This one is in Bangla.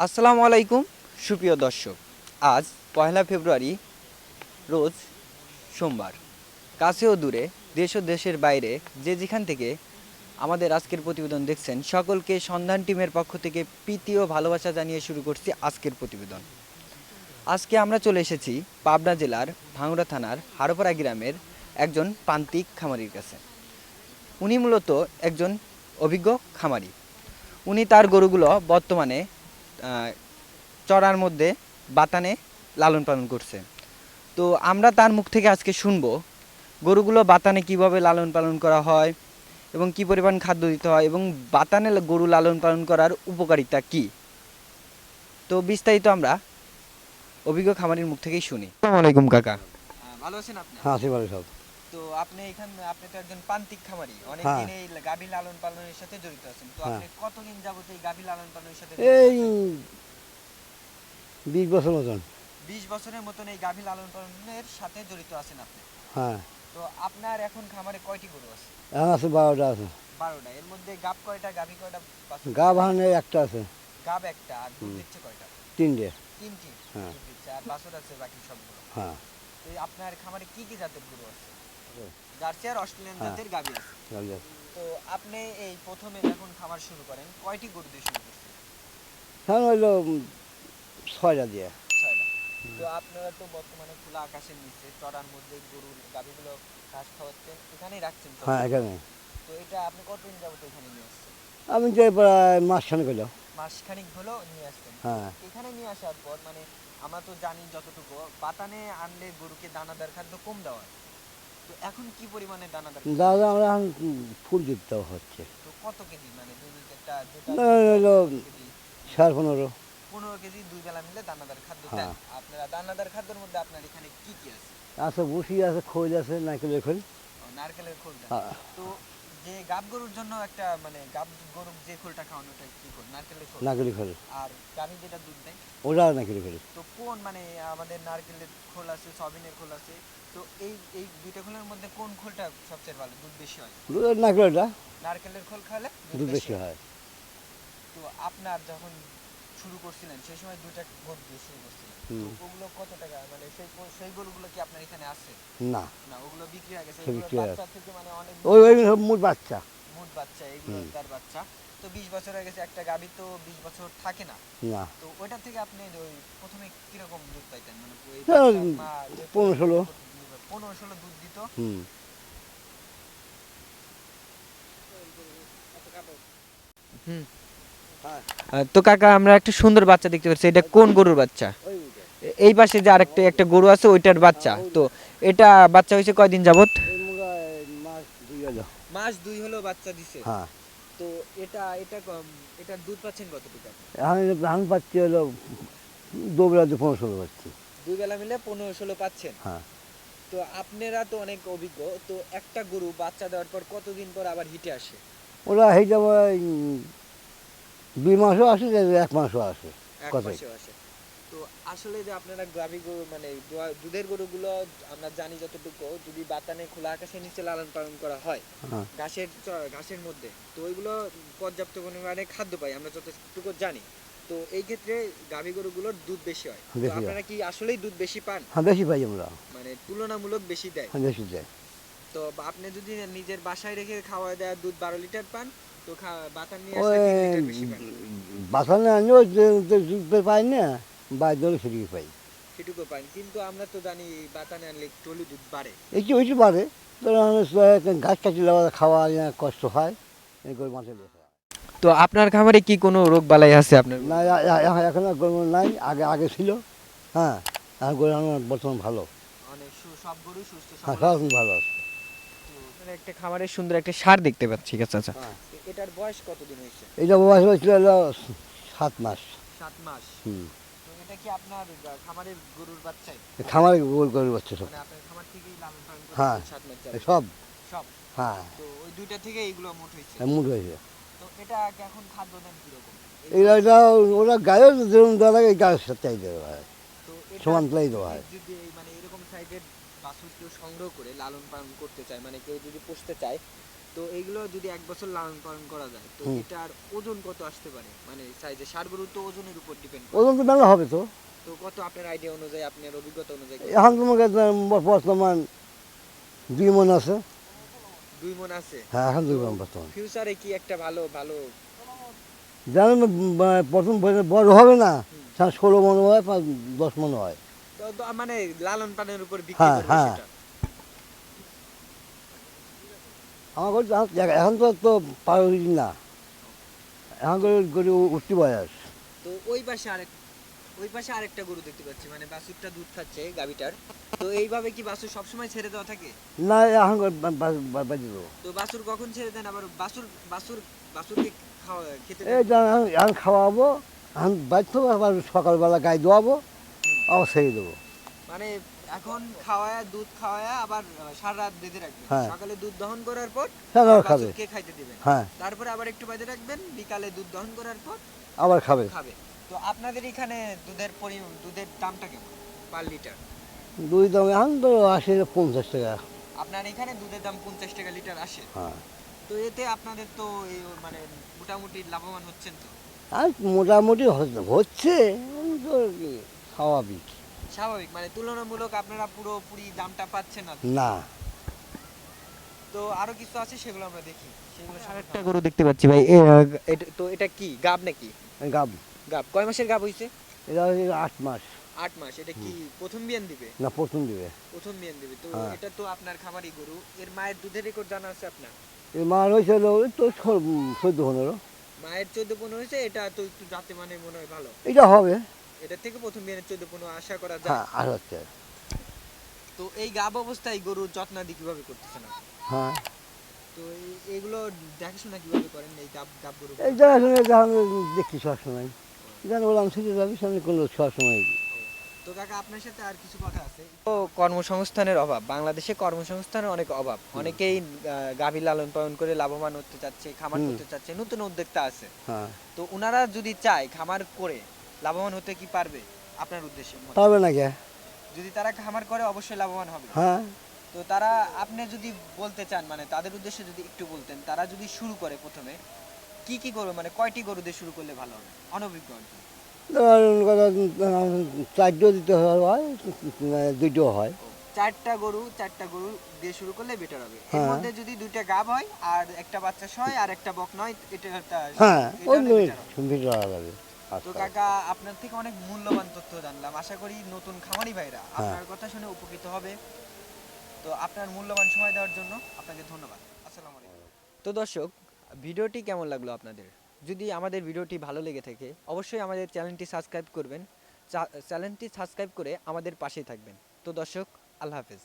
আসসালামু আলাইকুম, সুপ্রিয় দর্শক। আজ পয়লা ফেব্রুয়ারি, রোজ সোমবার। কাছে ও দূরে, দেশ ও দেশের বাইরে, যে যেখান থেকে আমাদের আজকের প্রতিবেদন দেখছেন, সকলকে সন্ধান টিমের পক্ষ থেকে প্রীতি ও ভালোবাসা জানিয়ে শুরু করছি আজকের প্রতিবেদন। আজকে আমরা চলে এসেছি পাবনা জেলার ভাঙড়া থানার হারোপাড়া গ্রামের একজন প্রান্তিক খামারির কাছে। উনি মূলত একজন অভিজ্ঞ খামারি। উনি তার গরুগুলো বর্তমানে চড়ার মধ্যে বাতানে লালন পালন করছে। তো আমরা তার মুখ থেকে আজকে শুনব গরুগুলো বাতানে কীভাবে লালন পালন করা হয় এবং কি পরিমাণ খাদ্য দিতে হয় এবং বাতানে গরু লালন পালন করার উপকারিতা কি? তো বিস্তারিত আমরা অভিজ্ঞ খামারির মুখ থেকেই শুনি। আসসালামু আলাইকুম কাকা। ভালো আছেন আপনি? হ্যাঁ আছে ভালো সব। তো আপনি এখান আপনি তো একজন প্রান্তিক খামারি। অনেক হ্যাঁ। দিন এই গাভী লালন পালনের সাথে জড়িত আছেন। তো হ্যাঁ। আপনি কতদিন যাবত এই গাভী লালন পালনের সাথে এই বিশ বছর মতন। বিশ বছরের মতন এই গাভী লালন পালনের সাথে জড়িত আছেন আপনি? হ্যাঁ। তো আপনার এখন খামারে কয়টি গরু আছে? এখন আছে বারোটা আছে। বারোটা। এর মধ্যে গাব কয়টা গাভী কয়টা বাছুর? গা কয়টা? একটা আছে। গাব একটা আর দুধ। দিচ্ছে কয়টা? তিনটে। তিনটি হ্যাঁ। আর বাছুর আছে বাকি সবগুলো। হ্যাঁ। তো আপনার খামারে কি কি জাতের গরু আছে। জার্সি আর অস্ট্রেলিয়ান হ্যাঁ। জাতের আছে। তো আপনি এই প্রথমে যখন খামার শুরু করেন কয়টি গরু দিয়ে শুরু করছেন? হইল ছয়টা দিয়ে। তো আপনারা তো বর্তমানে খোলা আকাশের নিচে চড়ার মধ্যে গরু গাভীগুলো ঘাস খাওয়াচ্ছেন এখানেই রাখছেন তো? হ্যাঁ এখানে। তো এটা আপনি কতদিন যাবত এখানে নিয়ে আসছেন? আমি যে প্রায় মাস খানে করলাম মাসখানিক হলো নিয়ে আসছেন? হ্যাঁ। এখানে নিয়ে আসার পর মানে আমরা তো জানি যতটুকু বাতানে আনলে গরুকে দানাদার খাদ্য কম দেওয়া হয়। তো এখন কি পরিমাণে দানাদার দাদা আমরা এখন উম, ফুল দিতে হচ্ছে। তো কত কেজি? মানে দৈনিক একটা না, হলো সাড়ে পনেরো। পনেরো কেজি দুই বেলা মিলে দানাদার খাদ্য দেন। হ্যাঁ। আপনারা দানাদার খাদ্যের মধ্যে আপনার এখানে কি কি আছে? আছে বসি আছে খোল আছে নারকেলের খোল। ও, নারকেলের খোল দেন হ্যাঁ। তো যে গাব গরুর জন্য একটা মানে গাব গরুর যে খোলটা খাওয়ানো ওটা কি খোল? নারকেলের খোল। নারকেলের খোল। আর গাভী যেটা দুধ দেয়? ওটা নারকেলের খোল। তো কোন মানে আমাদের নারকেলের খোল আছে সয়াবিনের খোল আছে? তো এই এই দুইটা খোলের মধ্যে কোন খোলটা সবচেয়ে ভালো দুধ বেশি হয়? দুধের নারকেলটা নারকেলের খোল খাওয়ালে দুধ বেশি হয়। তো আপনার যখন শুরু করছিলেন সেই সময় দুইটা গরু দিয়ে শুরু করছিলেন। তো ওগুলো কত টাকা? মানে সেই সেই গরুগুলো কি আপনার এখানে আছে? না। না ওগুলো বিক্রি হয়ে গেছে। বাচ্চা থেকে মানে অনেক ওই ওই বাচ্চা। মুট বাচ্চা এগুলো তার বাচ্চা। তো বিশ বছর হয়ে গেছে একটা গাভী তো বিশ বছর থাকে না। না। তো ওইটা থেকে আপনি ওই প্রথমে কীরকম দুধ পাইতেন? মানে ওই হ্যাঁ, বাচ্চার মা যে পনেরো ষোলো। দুধ দিত। হুম। আহ, তো কাকা আমরা একটা সুন্দর বাচ্চা দেখতে পাচ্ছি। এটা কোন গরুর বাচ্চা? এই পাশে যে আরেকটা একটা গরু আছে ওইটার বাচ্চা। তো এটা বাচ্চা হয়েছে কয়দিন যাবত মাস দুই হলো। মাস দুই হলো বাচ্চা দিছে। হ্যাঁ। তো এটা এটা এটা দুধ পাচ্ছেন কতটুকু পাচ্ছি হলো দুবেলা দু পনেরো ষোলো পাচ্ছি। দুই বেলা মিলে পনেরো ষোলো পাচ্ছেন। হ্যাঁ। তো আপনারা তো অনেক অভিজ্ঞ তো একটা গরু বাচ্চা দেওয়ার পর কতদিন পর আবার হিটে আসে? ওরা হয়ে যাবে দুই মাসও আসে এক মাসও আসে কত? আসে। তো আসলে যে আপনারা গাভী গরু মানে দুধের গরুগুলো আমরা জানি যতটুকু যদি বাতানে খোলা আকাশের নিচে লালন পালন করা হয় হ্যাঁ। ঘাসের ঘাসের মধ্যে তো ওইগুলো পর্যাপ্ত পরিমাণে খাদ্য পাই আমরা যতটুকু জানি। তো এই ক্ষেত্রে গাভী গরুগুলোর দুধ বেশি হয়। তো বেশি হয়। আপনারা কি আসলেই দুধ বেশি পান? হ্যাঁ বেশি পাই আমরা। মানে তুলনামূলক বেশি দেয়। হ্যাঁ বেশি দেয়। তো বা- আপনি যদি নিজের বাসায় রেখে খাওয়া দেওয়া দুধ বারো লিটার পান তো খা- বাতান নিয়ে ওই আসলে তিন লিটার বেশি পান। বাসানে আনলেও দুধ পাই না বাইর দলে সেটি পাই। সেটুকু পান। কিন্তু আমরা তো জানি বাতানে আনলে একটু হলেও দুধ বাড়ে। একটু হইতে পারে গাছ কাটি লাগা খাওয়া ইয়া কষ্ট হয় এই করে মাঠে। তো আপনার খামারে কি কোনো রোগ বালাই আছে আপনার? না এখন আর গরু নাই আগে আগে ছিল হ্যাঁ এখন গরু আমার বর্তমান ভালো। অনেক সব গরু সুস্থ হ্যাঁ সব ভালো আছে। আপনার একটা খামারের সুন্দর একটা সার দেখতে পাচ্ছি আচ্ছা আচ্ছা। হ্যাঁ। এটার বয়স কতদিন হয়েছে? এটা বয়স হয়েছিল হলো সাত মাস। সাত মাস? হুম। তো এটা কি আপনার খামারের গরুর বাচ্চাই? বাচ্চা সব। মানে আপনার খামার থেকেই লালন পালন হ্যাঁ। সব। সব? হ্যাঁ। তো ওই দুইটা থেকে এইগুলো মোট হয়েছে? মুড হয়েছে। এটা এখন খাদ্য দেন কীরকম? এটা ওরা গায়েও যেরকম দেওয়া লাগে গায়ের সাথেই দেওয়া হয়। সমান প্লাই দেওয়া হয়। যদি মানে এরকম সাইজের বাছুর কেউ সংগ্রহ করে লালন পালন করতে চায় মানে কেউ যদি পুষতে চায় তো এইগুলো যদি এক বছর লালন পালন করা যায় তো এটার ওজন কত আসতে পারে? মানে সাইজে সার গরু তো ওজনের উপর ডিপেন্ড করে। ওজন তো মেলা হবে তো। তো কত আপনার আইডিয়া অনুযায়ী আপনার অভিজ্ঞতা অনুযায়ী? এখন তোমাকে বর্তমান দুই মন আছে। দুই মন আছে। হ্যাঁ এখন দুই মন বর্তমান। ফিউচারে কি একটা ভালো ভালো? জানেন প্রথম বড় হবে না ষোলো মন হয় দশ মন হয়। মানে লালন পালনের উপর বিক্রি হ্যাঁ, হ্যাঁ। আমার এখন- তো তো পারি না। এখন করে উঠতি বয়স। তো ওই পাশে আরেক ওই পাশে আরেকটা গরু দেখতে পাচ্ছি মানে বাছুরটা দুধ খাচ্ছে গাবিটার তো এইভাবে কি বাছুর সবসময় ছেড়ে দেওয়া থাকে? না এখন বাজি দেবো তো বাছুর কখন ছেড়ে দেন? আবার বাছুর বাছুর বাছুরকে খাওয়া খেতে এই এখন খাওয়াবো এখন আবার সকালবেলা গায়ে দোয়াবো আবার ছেড়ে দেবো। মানে এখন খাওয়ায়া দুধ খাওয়ায়া আবার সারা রাত বেঁধে রাখবেন। হ্যাঁ। সকালে দুধ দহন করার পর খাবে। বাছুরকে খাইতে দিবেন। হ্যাঁ। তারপরে আবার একটু বেঁধে রাখবেন বিকালে দুধ দহন করার পর আবার খাবে। খাবে। তো আপনাদের এখানে দুধের পরি দুধের দামটা কেমন? Per litre? দুই দাম এখন তো আসে পঞ্চাশ টাকা। আপনার এখানে দুধের দাম পঞ্চাশ টাকা লিটার আসে? হ্যাঁ। তো এতে আপনাদের তো এই মানে মোটামুটি লাভবান হচ্ছেন তো? আর মোটামুটি হচ্ছে- হচ্ছে কিন্তু কি স্বাভাবিক। স্বাভাবিক মানে তুলনামূলক আপনারা পুরোপুরি দামটা পাচ্ছেন না না। তো আরও কিছু আছে সেগুলো আমরা দেখি। সেগুলো সারেরটা গরু দেখতে পাচ্ছি ভাই এটা তো এটা কি গাব নাকি? গাব। গাব? কয় মাসের গাব হইছে? এটা আট মাস। আট মাস। এটা কি প্রথম বিয়ান দিবে? না প্রথম দিবে। প্রথম বিয়ান দিবে। তো হ্যাঁ। এটা তো আপনার খামারি গরু। এর মায়ের দুধের রেকর্ড জানা আছে আপনার? হয়েছিল তো চোদ্দ পনেরো। মায়ের চোদ্দ পনেরো হয়েছে? এটা তো একটু মানে মনে হয় ভালো। এটা হবে। এটা থেকে প্রথম বিয়ানের চোদ্দ পনেরো আশা করা যায়। হ্যাঁ আর হচ্ছে তো এই গাব অবস্থায় গরুর যত্নাদি কীভাবে করতেছেন? হ্যাঁ। তো এগুলো দেখাশোনা কীভাবে করেন এই গাব গাব গরু এই দেখাশোনা দেখি সবসময়। যেন বললাম ছুটে যাবি সামনে কোনো সবসময় তো কাকা আপনার সাথে আর কিছু কথা আছে? তো কর্মসংস্থানের অভাব বাংলাদেশে কর্মসংস্থানের অনেক অভাব। অনেকেই গাভী লালন পালন করে লাভবান হতে চাচ্ছে খামার করতে চাচ্ছে নতুন উদ্যোক্তা আছে। হ্যাঁ। তো ওনারা যদি চায় খামার করে লাভবান হতে কি পারবে? আপনার উদ্দেশ্যে পারবে না কে? যদি তারা খামার করে অবশ্যই লাভবান হবে। হ্যাঁ। তো তারা আপনি যদি বলতে চান মানে তাদের উদ্দেশ্যে যদি একটু বলতেন তারা যদি শুরু করে প্রথমে কি কি গরু মানে কয়টি গরু দিয়ে শুরু করলে ভালো হবে? অনভিজ্ঞ দিতে হয় দুইটাও হয়। চারটা গরু চারটা গরু দিয়ে শুরু করলে বেটার হবে। এর হ্যাঁ। মধ্যে যদি দুইটা গাব হয় আর একটা বাচ্চা সয় আর একটা বক নয় এটা তা- হ্যাঁ ওই better হবে। তো আচ্ছা কাকা আপনার থেকে অনেক মূল্যবান তথ্য জানলাম। আশা করি নতুন খামারি ভাইরা হ্যাঁ। আপনার কথা শুনে উপকৃত হবে। তো আপনার মূল্যবান সময় দেওয়ার জন্য আপনাকে ধন্যবাদ। আসসালামু আলাইকুম। তো দর্শক ভিডিওটি কেমন লাগল আপনাদের? যদি আমাদের ভিডিওটি ভালো লেগে থাকে, অবশ্যই আমাদের চ্যানেলটি সাবস্ক্রাইব করবেন। চ্যানেলটি সাবস্ক্রাইব করে আমাদের পাশেই থাকবেন। তো দর্শক, আল্লাহ হাফেজ।